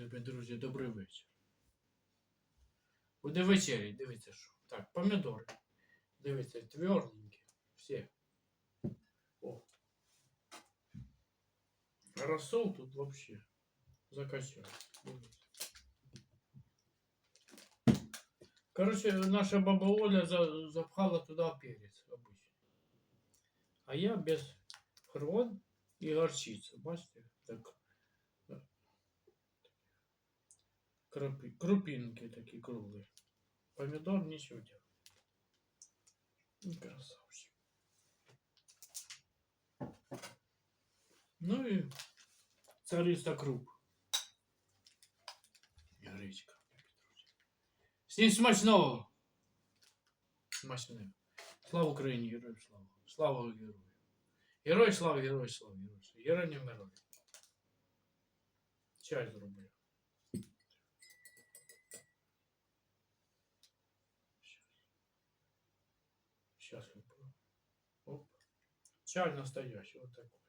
любі друзі, добрий вечір. Буде вечері, дивіться що. Так, помідори. Дивіться, тверденькі. Всі. О. А Рассол тут вообще закачал. Короче, наша баба Оля за- запхала туда перец обычный. А я без хрон и горчицы. Бачите? Крупи- крупинки такие круглые. Помидор ничего делать. Ну, Красавчик. Ну и цариста круп. І Гречка. Всім смачного! Смачного. Слава Україні, героям слава. Слава герою. Герой слава, герой слава, герой слава. Герой не вмирай. Чай зроблю. Сейчас выпью. Оп. Чай настоящий, вот такой.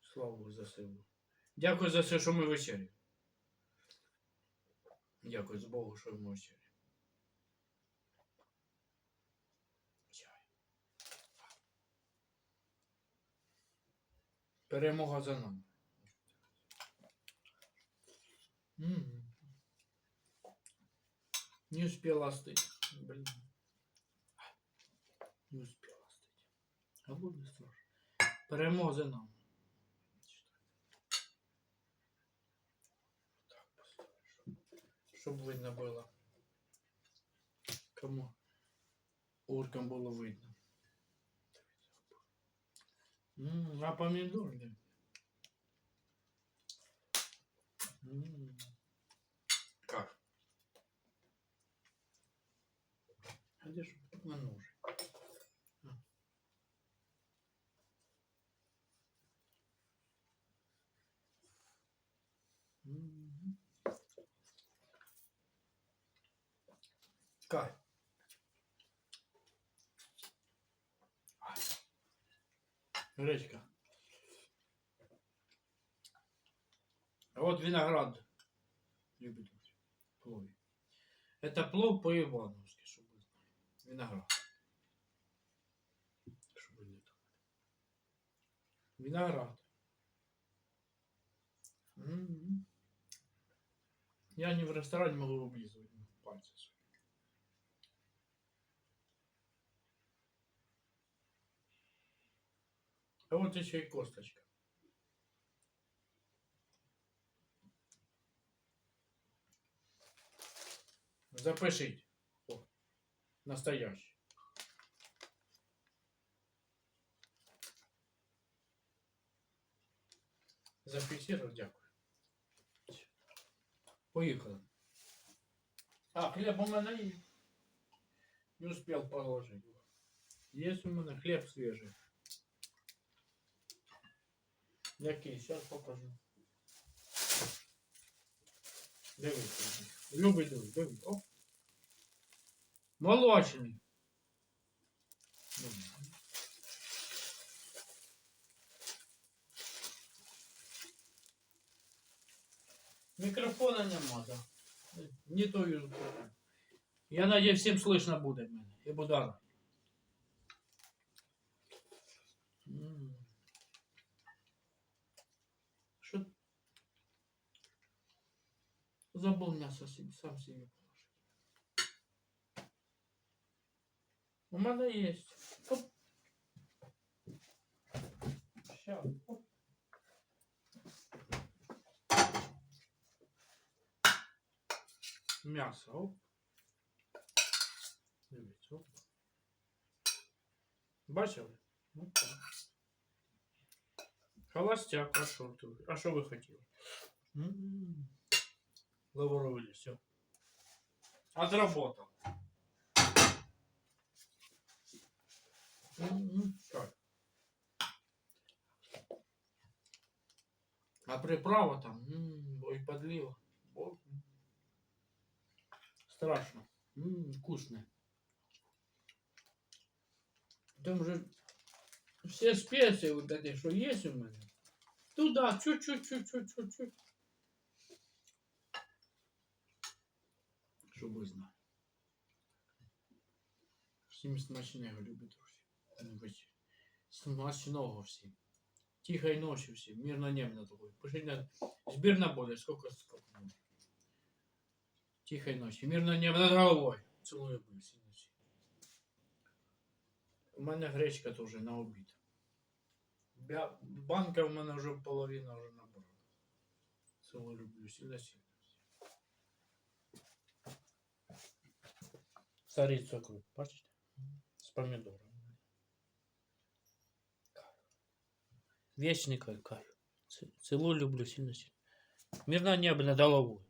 Слава Богу за силу. Дякую за все, що ми вечері. Дякую з Богу, що ми вечері. Чай. Перемога за нами. М. Не успела остыть. Блин. Не успела остыть. А буде страшно. Так, поставлю, щоб- видно було. Кому уркам було видно. М, а помидор, да? М. Как? А где же на ножик? А. Мгм. Кай. Гречка. А вот виноград. Любит плов. Это плов по-ивановски, чтобы вы. Виноград. Чтобы не. Виноград. М. Я не в ресторане могу облизывать пальцы А вот еще и косточка. Запишите. О, настоящий. Зафиксировал, дякую. Поїхали. А, хліб у мене є. Не успел положить. Есть у мене хліб свіжий. Який? Зараз покажу. Дивись. Любий дивись, дивись. О. Молочний. Мікрофона нема, так. то вижу. Я надіюсь, всім слышно буде мене. Я буду. Що? Забыл мясо себе, сам себе положить. У мене есть. Оп. Ща. Оп. М'ясо. Оп. Дивіться. Бачили? Ну так. Холостяк, а що ти? А що ви хотіли? М. Лавровый все. Отработал. М, Так. А приправа там, м, ой, подлива. О, м. Страшно. М, вкусно. Там же все специи вот эти, что есть у меня, туда чуть-чуть-чуть-чуть-чуть. Щоб ви знали. Всім ну, смачного, любі друзі. Смачного всім. Тихой ночи всем. Мирно небо такой. Пишите на сбір на более. Сколько, сколько. Тихой ночи. Мирно небо над головой. Целую всем. У мене гречка теж на обід. Бя- Банка в мене вже половина вже набрала. Цілу люблю. Сильно сильно. Старий цукор, бачите? З помідором. Вічний кайф. Ц- Цілу люблю сильно сильно. Мирно небо над головою.